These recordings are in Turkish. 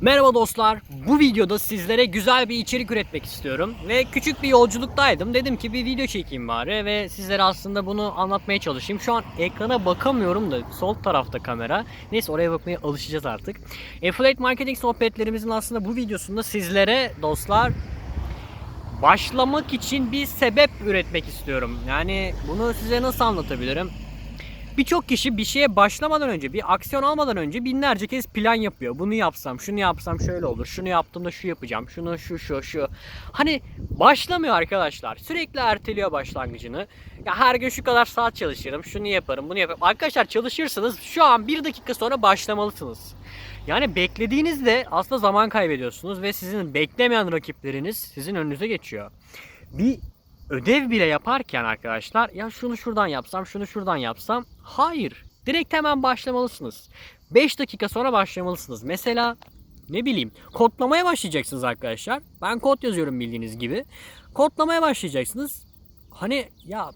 Merhaba dostlar. Bu videoda sizlere güzel bir içerik üretmek istiyorum. Ve küçük bir yolculuktaydım. Dedim ki bir video çekeyim bari ve sizlere aslında bunu anlatmaya çalışayım. Şu an ekrana bakamıyorum da sol tarafta kamera. Neyse oraya bakmaya alışacağız artık. Affiliate marketing sohbetlerimizin aslında bu videosunda sizlere dostlar başlamak için bir sebep üretmek istiyorum. Yani bunu size nasıl anlatabilirim? Birçok kişi bir şeye başlamadan önce, bir aksiyon almadan önce binlerce kez plan yapıyor. Bunu yapsam, şunu yapsam şöyle olur. Şunu yaptığımda şu yapacağım. Şunu şu şu şu. Hani başlamıyor arkadaşlar. Sürekli erteliyor başlangıcını. Ya her gün şu kadar saat çalışırım. Şunu yaparım, bunu yaparım. Arkadaşlar çalışırsınız. Şu an bir dakika sonra başlamalısınız. Yani beklediğinizde aslında zaman kaybediyorsunuz ve sizin beklemeyen rakipleriniz sizin önünüze geçiyor. Bir ödev bile yaparken arkadaşlar ya şunu şuradan yapsam, şunu şuradan yapsam hayır. Direkt hemen başlamalısınız. 5 dakika sonra başlamalısınız. Mesela ne bileyim kodlamaya başlayacaksınız arkadaşlar. Ben kod yazıyorum bildiğiniz gibi. Kodlamaya başlayacaksınız. Hani ya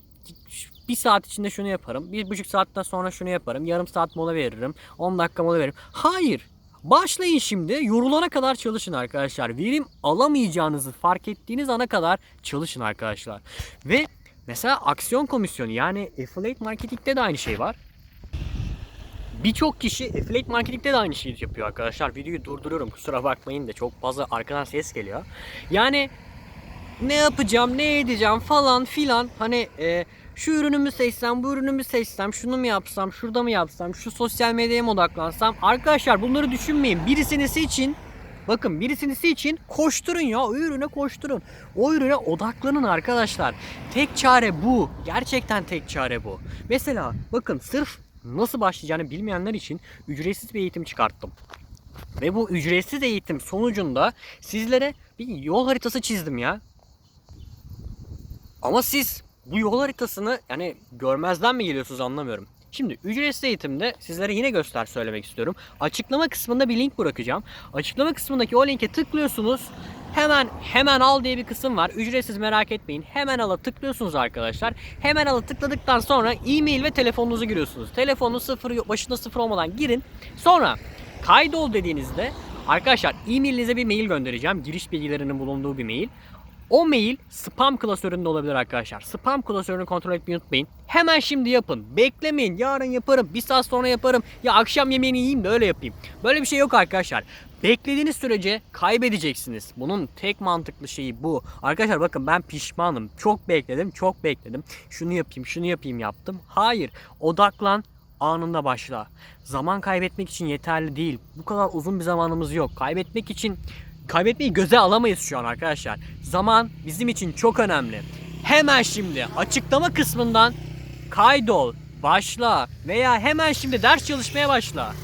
bir saat içinde şunu yaparım. Bir buçuk saatten sonra şunu yaparım. Yarım saat mola veririm. 10 dakika mola veririm. Hayır. Başlayın şimdi. Yorulana kadar çalışın arkadaşlar. Verim alamayacağınızı fark ettiğiniz ana kadar çalışın arkadaşlar. Ve mesela aksiyon komisyonu yani affiliate marketing'de de aynı şey var. Birçok kişi affiliate marketing'de de aynı şeyi yapıyor arkadaşlar. Videoyu durduruyorum kusura bakmayın da çok fazla arkadan ses geliyor. Yani ne yapacağım, ne edeceğim falan filan. Hani e, şu ürünü mü seçsem, bu ürünü mü seçsem, şunu mu yapsam, şurada mı yapsam, şu sosyal medyaya mı odaklansam. Arkadaşlar bunları düşünmeyin. Birisini seçin. Bakın birisini için koşturun ya. O ürüne koşturun. O ürüne odaklanın arkadaşlar. Tek çare bu. Gerçekten tek çare bu. Mesela bakın sırf nasıl başlayacağını bilmeyenler için ücretsiz bir eğitim çıkarttım. Ve bu ücretsiz eğitim sonucunda sizlere bir yol haritası çizdim ya. Ama siz bu yol haritasını yani görmezden mi geliyorsunuz anlamıyorum. Şimdi ücretsiz eğitimde sizlere yine göster söylemek istiyorum. Açıklama kısmında bir link bırakacağım. Açıklama kısmındaki o linke tıklıyorsunuz. Hemen hemen al diye bir kısım var. Ücretsiz merak etmeyin. Hemen ala tıklıyorsunuz arkadaşlar. Hemen ala tıkladıktan sonra e-mail ve telefonunuzu giriyorsunuz. Telefonu sıfır başında sıfır olmadan girin. Sonra kaydol dediğinizde arkadaşlar e-mailinize bir mail göndereceğim. Giriş bilgilerinin bulunduğu bir mail. O mail spam klasöründe olabilir arkadaşlar. Spam klasörünü kontrol etmeyi unutmayın. Hemen şimdi yapın. Beklemeyin. Yarın yaparım. Bir saat sonra yaparım. Ya akşam yemeğini yiyeyim de öyle yapayım. Böyle bir şey yok arkadaşlar. Beklediğiniz sürece kaybedeceksiniz. Bunun tek mantıklı şeyi bu. Arkadaşlar bakın ben pişmanım. Çok bekledim, çok bekledim. Şunu yapayım, şunu yapayım yaptım. Hayır. Odaklan, anında başla. Zaman kaybetmek için yeterli değil. Bu kadar uzun bir zamanımız yok. Kaybetmek için kaybetmeyi göze alamayız şu an arkadaşlar. Zaman bizim için çok önemli. Hemen şimdi açıklama kısmından kaydol, başla veya hemen şimdi ders çalışmaya başla.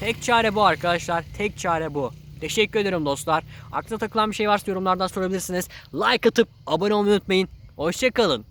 Tek çare bu arkadaşlar. Tek çare bu. Teşekkür ederim dostlar. Aklına takılan bir şey varsa yorumlardan sorabilirsiniz. Like atıp abone olmayı unutmayın. Hoşçakalın.